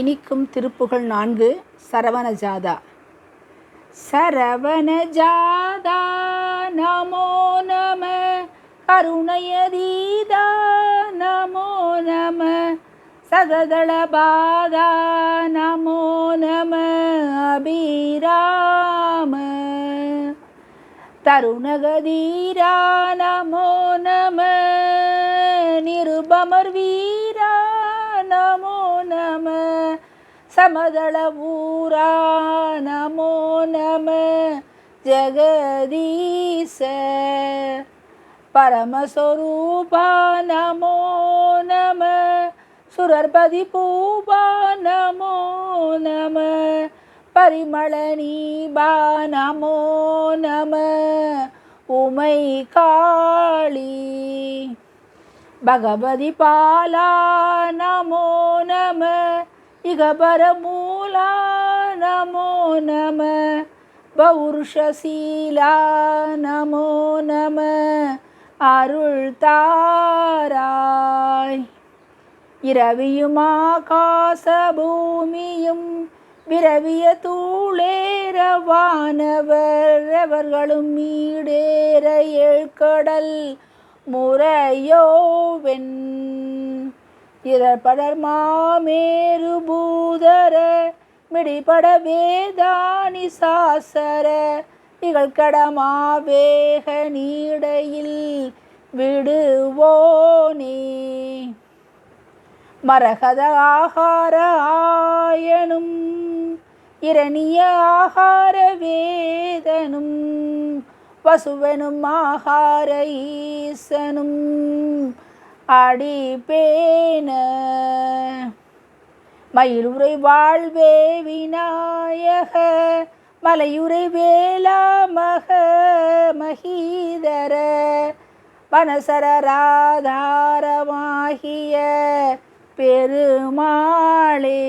இனிக்கும் திருப்புகழ் நான்கு சரவணஜாதா. சரவணஜாதா நமோ நம. கருணயதீதா நமோ நம. சகதளபாதா நமோ நம. அபிராம. தருணகதீரா நமோ நம. நிருபமர் வீரா சமதள ஊரா நமோ நம ஜெகதீச. பரமஸ்வரூபா நமோ நம சுரர்பதி பூபா நமோ நம பரிமள நீபா நமோ நம உமை காளி பகவதி பாலா நமோ நம இகபர மூலா நமோ நம பௌருஷசீலா நமோ நம அருள் தாராய் இரவியும் ஆகாச பூமியும் விரவிய தூளேரவானவர் அவர்களும் மீடேற ஏழ்கடல் முறையோவென் இரப்படர் மாமேரு பூதர மிடிபட வேதானி சாசர இகழ்கடமாவேக நீடையில் விடுவோனே. மரகத ஆகார ஆயனும் இரணிய ஆகார வேதனும் வசுவனும் ஆகார ஈசனும் அடிப்பேன. மயிலுரை வாழ்வே விநாயக மலையுரை வேலா மக மகீதர வனசரராதாரமாகிய பெருமாளே.